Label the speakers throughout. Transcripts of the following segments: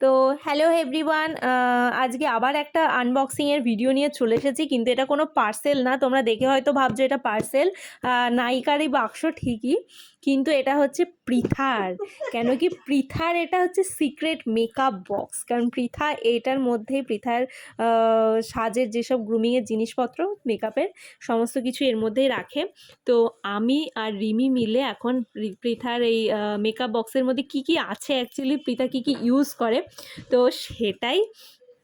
Speaker 1: তো hello everyone আজকে আবার একটা আনবক্সিংয়ের ভিডিও নিয়ে চলে এসেছি, কিন্তু এটা কোনো পার্সেল না, তোমরা দেখে হয়তো ভাবছ এটা পার্সেল নায়িকারই বাক্স ঠিকই, কিন্তু এটা হচ্ছে পৃথার, কেন কি পৃথার এটা হচ্ছে সিক্রেট মেকআপ বক্স কারণ পৃথা এটার মধ্যেই, পৃথার সাজের যেসব গ্রুমিংয়ের জিনিসপত্র মেকআপের সমস্ত কিছু এর মধ্যেই রাখে, তো আমি আর রিমি মিলে এখন পৃথার এই মেকআপ বক্সের মধ্যে কি কি আছে অ্যাকচুয়ালি পৃথা কি কি ইউজ করে তো সেটাই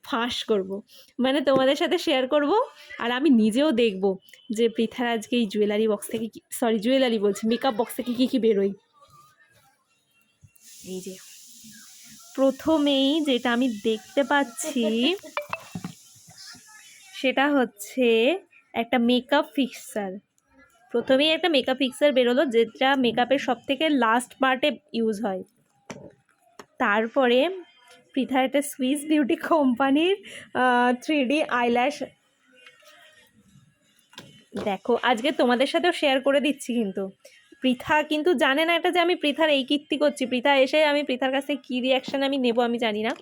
Speaker 1: ফাঁস করব। মানে তোমাদের সাথে শেয়ার করব আর আমি নিজেও দেখব যে পৃথার আজকে এই জুয়েলারি বক্স থেকে সরি জুয়েলারি বলছি মেকআপ বক্স থেকে কী কী বেরোয়। এই যে, প্রথমেই যেটা আমি দেখতে পাচ্ছি সেটা হচ্ছে একটা মেকআপ ফিক্সার প্রথমেই একটা মেকআপ ফিক্সার বেরোলো যেটা মেকআপের সব থেকে লাস্ট পার্টে ইউজ হয়। তারপরে পৃথা একটা সুইস বিউটি কোম্পানির থ্রি ডি আইল্যাশ দেখো, আজকে তোমাদের সাথেও শেয়ার করে দিচ্ছি কিন্তু। পৃথা কিন্তু জানে না এটা যে আমি পৃথার এই কীর্তি করছি। পৃথা এসে আমি পৃথার কাছে কী রিয়াকশান আমি নেব আমি জানি না।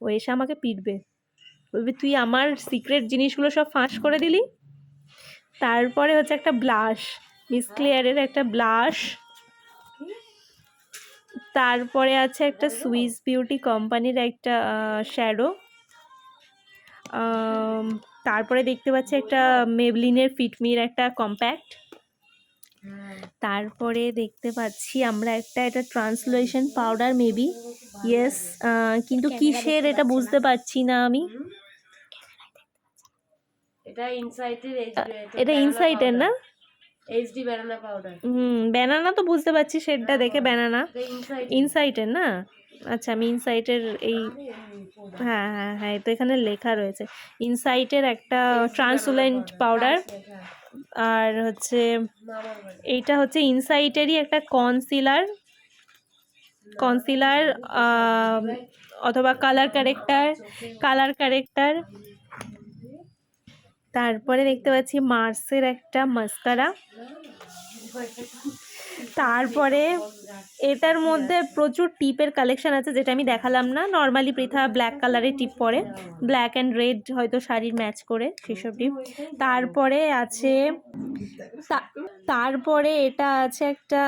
Speaker 1: ও এসে আমাকে পিটবে। বলবে, তুই আমার সিক্রেট জিনিসগুলো সব ফাঁস করে দিলি? তারপরে হচ্ছে একটা ব্লাশ মিস ক্লিয়ারের একটা ব্লাশ তারপরে আছে একটা সুইস বিউটি কোম্পানির একটা শ্যাডো। তারপরে দেখতে পাচ্ছি একটা মেবলিনের ফিটমির একটা কম্প্যাক্ট। তারপরে দেখতে পাচ্ছি আমরা একটা এটা ট্রান্সলেশন পাউডার মেবি। ইয়েস কিন্তু কিসের এটা বুঝতে পারছি না আমি।
Speaker 2: এটা ইনসাইটের
Speaker 1: এটা ইনসাইটের না?
Speaker 2: এইচডি ব্যানানা পাউডার
Speaker 1: হুম ব্যানানা তো বুঝতে পারছি শেডটা দেখে ব্যানানা
Speaker 2: ইনসাইট
Speaker 1: ইনসাইটের না? আচ্ছা আমি ইনসাইটের এই হ্যাঁ হ্যাঁ হ্যাঁ তো এখানে লেখা রয়েছে। ইনসাইটের একটা ট্রান্সুলেন্ট পাউডার আর হচ্ছে এইটা হচ্ছে ইনসাইটেরই একটা কনসিলার কনসিলার অথবা কালার কারেক্টার কালার কারেক্টার তারপরে দেখতে পাচ্ছি মার্সের একটা মাস্কারা। তারপরে এটার মধ্যে প্রচুর টিপের কালেকশন আছে, যেটা আমি দেখালাম না। নর্মালি পৃথা ব্ল্যাক কালারের টিপ পরে। ব্ল্যাক অ্যান্ড রেড হয়তো শাড়ির ম্যাচ করে সেসব টিপ। তারপরে আছে তারপরে এটা আছে একটা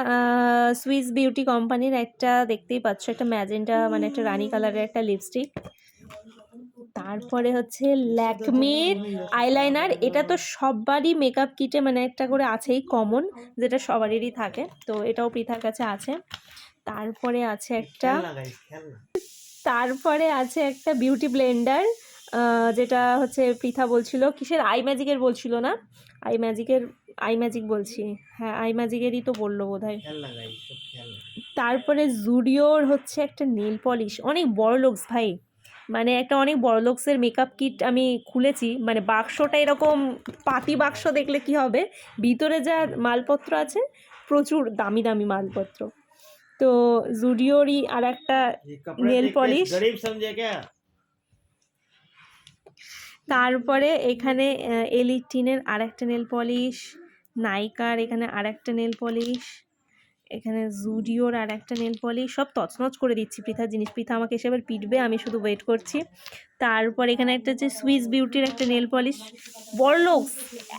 Speaker 1: সুইস বিউটি কোম্পানির একটা, দেখতেই পাচ্ছ, একটা ম্যাজেন্টা মানে একটা রানী কালারের একটা লিপস্টিক তারপরে হচ্ছে ল্যাকমির আইলাইনার। এটা তো সবারই মেকআপ কিটে মানে একটা করে আছেই কমন যেটা সবারই থাকে। তো এটাও পৃথার কাছে আছে। তারপরে আছে একটা তারপরে আছে একটা বিউটি ব্লেন্ডার যেটা হচ্ছে পৃথা বলছিল। কিসের? আই ম্যাজিকের বলছিল না? আই ম্যাজিকের আই ম্যাজিক বলছি। হ্যাঁ আই ম্যাজিকেরই তো বলল বোধ হয় তারপরে জুডিওর হচ্ছে একটা নেল পলিশ অনেক বড় লোকস ভাই। মানে একটা অনেক বড়লোকসের মেকআপ কিট আমি খুলেছি। মানে বাক্সটা এরকম পাতি বাক্স দেখলে কি হবে? ভিতরে যা মালপত্র আছে প্রচুর দামি দামি মালপত্র। তো জুডিওরই আর একটা
Speaker 3: নেল পলিশ
Speaker 1: তারপরে এখানে এলিটিনের আর একটা নেল পলিশ নাইকার এখানে আর একটা নেল পলিশ এখানে জুডিওর আর একটা নেল পলিশ সব তছনছ করে দিচ্ছি পৃথা, জিনিস পৃথা আমাকে এসে এবার পিটবে, আমি শুধু ওয়েট করছি। তারপর এখানে একটা হচ্ছে সুইস বিউটির একটা নেল পলিশ বড় লোকস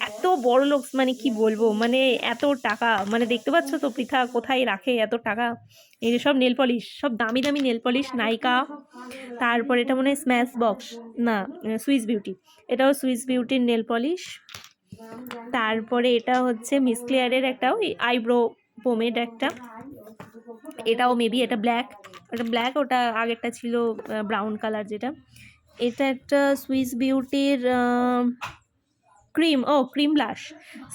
Speaker 1: এত বড় লোকস মানে কি বলব মানে এত টাকা মানে দেখতে পাচ্ছ তো পৃথা কোথায় রাখে এত টাকা? এই যে সব নেল পলিশ সব দামি দামি নেল পলিশ নাইকা তারপর এটা মনে হয় স্ম্যাশ বক্স না সুইস বিউটি এটাও সুইস বিউটির নেল পলিশ তারপরে এটা হচ্ছে মিস ক্লিয়ারের একটা ওই আইব্রো পোমেড একটা। এটাও মেবি এটা ব্ল্যাক এটা ব্ল্যাক ওটা আগেরটা ছিল ব্রাউন কালার যেটা। এটা একটা সুইস বিউটির ক্রিম ও ক্রিম ব্লাশ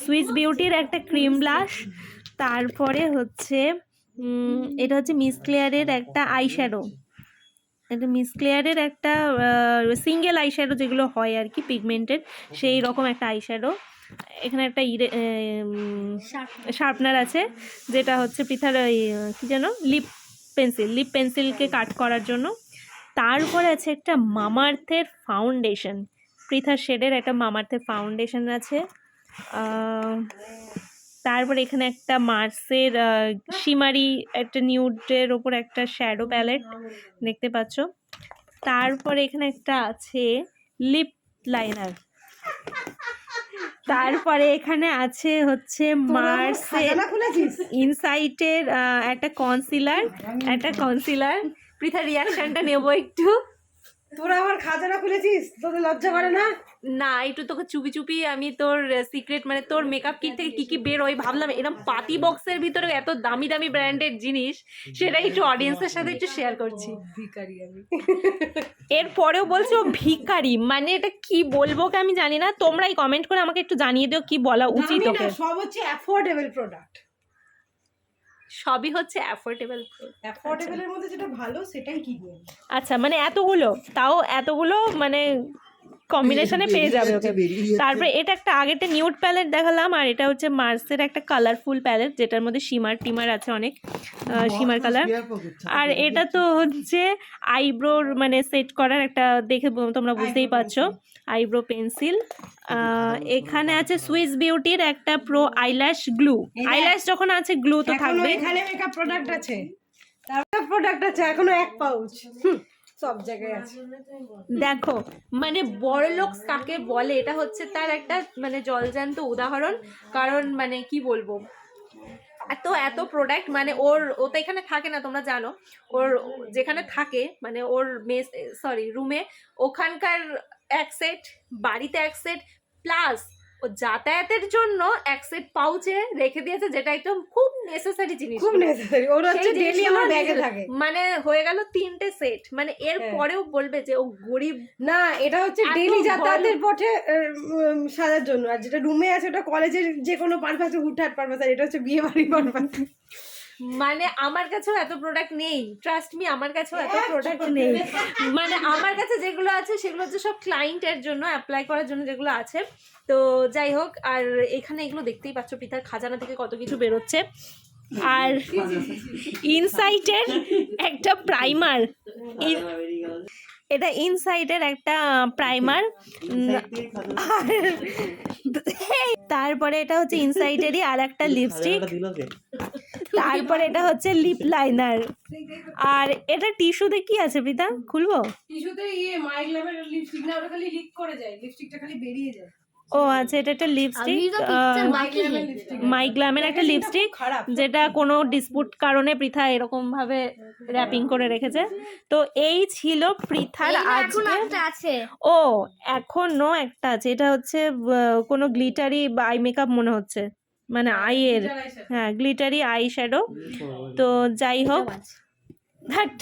Speaker 1: সুইস বিউটির একটা ক্রিম ব্লাশ তারপরে হচ্ছে এটা হচ্ছে মিস ক্লিয়ারের একটা আই শ্যাডো এটা মিস ক্লিয়ারের একটা সিঙ্গেল আই শ্যাডো যেগুলো হয় আর কি পিগমেন্টেড সেই রকম একটা আই শ্যাডো এখানে একটা ইরে শার্পনার আছে যেটা হচ্ছে পৃথার ওই কী যেন লিপ পেন্সিল লিপ পেন্সিলকে কাট করার জন্য। তারপরে আছে একটা মামার্থের ফাউন্ডেশন পৃথার শেডের একটা মামার্থের ফাউন্ডেশন আছে। তারপর এখানে একটা মার্সের শিমারি একটা নিউডের ওপর একটা শ্যাডো প্যালেট দেখতে পাচ্ছ। তারপরে এখানে একটা আছে লিপ লাইনার তারপরে এখানে আছে হচ্ছে মার্সের ইনসাইটের একটা কনসিলার একটা কনসিলার পৃথা রিয়াকশনটা নেব একটু।
Speaker 3: তোরা আমার খাজানা খুলেছিস? তোদের লজ্জা করে না?
Speaker 1: না একটু তোকে চুপি চুপি আমি তোর সিক্রেট মানে তোর মেকআপ কিট থেকে কি কি বেরোয় ভাবলাম। এরকম পাতি বক্সের ভিতরে এত দামি দামি ব্র্যান্ডের জিনিস সেটা একটু অডিয়েন্সের সাথে একটু শেয়ার করছি।
Speaker 3: ভিখারি আমি।
Speaker 1: এরপরেও বলছো ও ভিখারি মানে এটা কি বলব কি আমি জানি না। তোমরাই কমেন্ট করে আমাকে একটু জানিয়ে দিও কি বলা উচিত
Speaker 3: সব হচ্ছে অ্যাফোর্ডেবল প্রোডাক্ট
Speaker 1: সবই হচ্ছে অ্যাফোর্ডেবল
Speaker 3: অ্যাফোর্ডেবল এর মধ্যে যেটা ভালো সেটাই কিনবে
Speaker 1: আচ্ছা মানে এতগুলো তাও এতগুলো মানে কম্বিনেশনে পেয়ে যাবে ওকে। তারপরে এটা একটা আগেরটা নিউড প্যালেট দেখালাম আর এটা হচ্ছে মার্সের একটা কালারফুল প্যালেট যেটার মধ্যে শিমার টিমার আছে অনেক শিমার কালার আর এটা তো হচ্ছে আইব্রোর মানে সেট করার একটা দেখে তোমরা বুঝতেই পারছ। আইব্রো পেন্সিল এখানে আছে সুইস বিউটির একটা প্রো আইল্যাশ গ্লু আইল্যাশ যখন আছে গ্লু তো থাকবে।
Speaker 3: এখানে মেকআপ প্রোডাক্ট আছে। তারপর প্রোডাক্ট আছে এখনও এক পাউচ সব জায়গায় আছে।
Speaker 1: দেখো মানে বড়লোক কাকে বলে এটা হচ্ছে তার একটা মানে জলজান্ত উদাহরণ। কারণ মানে কি বলব? এত এত প্রোডাক্ট মানে ওর ও তো এখানে থাকে না তোমরা জানো। ওর যেখানে থাকে মানে ওর মেস সরি রুমে ওখানকার এক সেট বাড়িতে এক সেট প্লাস ও যাতায়াতের জন্য এক সেট পাউচে রেখে দিয়েছে যেটা একদম খুব নেসেসারি জিনিস
Speaker 3: খুব নেসেসারি ওর হচ্ছে
Speaker 1: সেই
Speaker 3: ডেলি আমার ব্যাগে থাকে।
Speaker 1: মানে হয়ে গেল তিনটে সেট মানে এর
Speaker 3: হ্যাঁ।
Speaker 1: পরেও বলবে যে ও গরিব।
Speaker 3: না এটা হচ্ছে ডেলি যাতায়াতের পথে সাজার জন্য। আর যেটা রুমে আছে ওটা কলেজের যে কোনো পারপাসে হুটহাট পারপাস আর এটা হচ্ছে বিয়ে বাড়ি পারপাস
Speaker 1: মানে আমার কাছেও এত প্রোডাক্ট নেই। ট্রাস্ট মি আমার কাছেও এত প্রোডাক্ট নেই। মানে আমার কাছে যেগুলো আছে সেগুলো হচ্ছে সব ক্লায়েন্টের জন্য অ্যাপ্লাই করার জন্য যেগুলো আছে। তো যাই হোক আর এখানে এগুলো দেখতেই পাচ্ছ পিতার খাজানা থেকে কত কিছু বেরোচ্ছে। আর ইনসাইটের একটা প্রাইমার এটা ইনসাইটের একটা প্রাইমার তারপরে এটা হচ্ছে ইনসাইটেরই আর একটা লিপস্টিক তারপর এটা হচ্ছে লিপ লাইনার আর এটা টিস্যুতে কি আছে প্রীতা? খুলবো?
Speaker 3: টিস্যুতে ইয়ে লেভেল লিপস্টিক না ওটা খালি লিক করে যায়। লিপস্টিকটা খালি বেরিয়ে যায়।
Speaker 1: ও আচ্ছা এটা একটা লিপস্টিক মাইগ্লামের একটা লিপস্টিক যেটা কোনো ডিসপুট কারণে পৃথা এরকম ভাবে র্যাপিং করে রেখেছে। তো এই ছিল পৃথার আজকে। ও এখনও একটা আছে। এটা হচ্ছে কোনো গ্লিটারি বা আই মেকআপ মনে হচ্ছে। মানে আইয়ের হ্যাঁ গ্লিটারি আই শ্যাডো তো যাই হোক ধ্যাট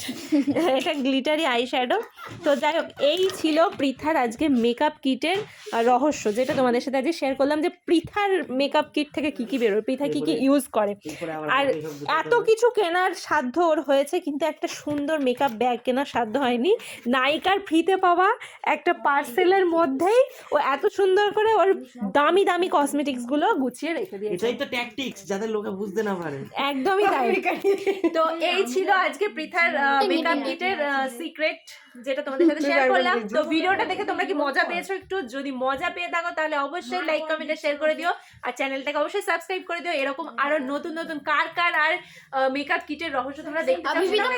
Speaker 1: এটা গ্লিটারি আই শ্যাডো তো যাই হোক এই ছিল পৃথার আজকে মেকআপ কিটের রহস্য যেটা তোমাদের সাথে আজকে শেয়ার করলাম যে পৃথার মেকআপ কিট থেকে কী কী বেরোয় পৃথা কী কী ইউজ করে। আর এত কিছু কেনার সাধ্য ওর হয়েছে কিন্তু একটা সুন্দর মেকআপ ব্যাগ কেনার সাধ্য হয়নি। নায়িকার ফ্রিতে পাওয়া একটা পার্সেলের মধ্যেই ও এত সুন্দর করে ওর দামি দামি কসমেটিক্সগুলো গুছিয়ে রেখে দিয়েছে।
Speaker 4: এটাই তো ট্যাকটিক্স যাতে লোকে বুঝতে না পারে।
Speaker 1: একদমই তাই। তো এই ছিল আজকে লেখার মেকআপ কিটের সিক্রেট যেটা তোমাদের সাথে শেয়ার করলাম। তো ভিডিওটা দেখে তোমরা কি মজা পেয়েছ একটু? যদি মজা পেয়ে থাকো তাহলে অবশ্যই লাইক কমেন্ট শেয়ার করে দিও। আর চ্যানেলটাকে অবশ্যই সাবস্ক্রাইব করে দিও। এরকম আরও নতুন নতুন কার কার আর মেকআপ কিটের রহস্য তোমরা দেখতে চাও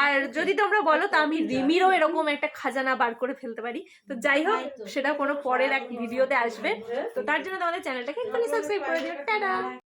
Speaker 1: আর যদি তোমরা বলো তো আমি রিমিরও এরকম একটা খাজানা বার করে ফেলতে পারি। তো যাই হোক সেটা কোনো পরের এক ভিডিওতে আসবে। তো তার জন্য তোমাদের চ্যানেলটাকে একটুখানি সাবস্ক্রাইব করে দিও। টাটা!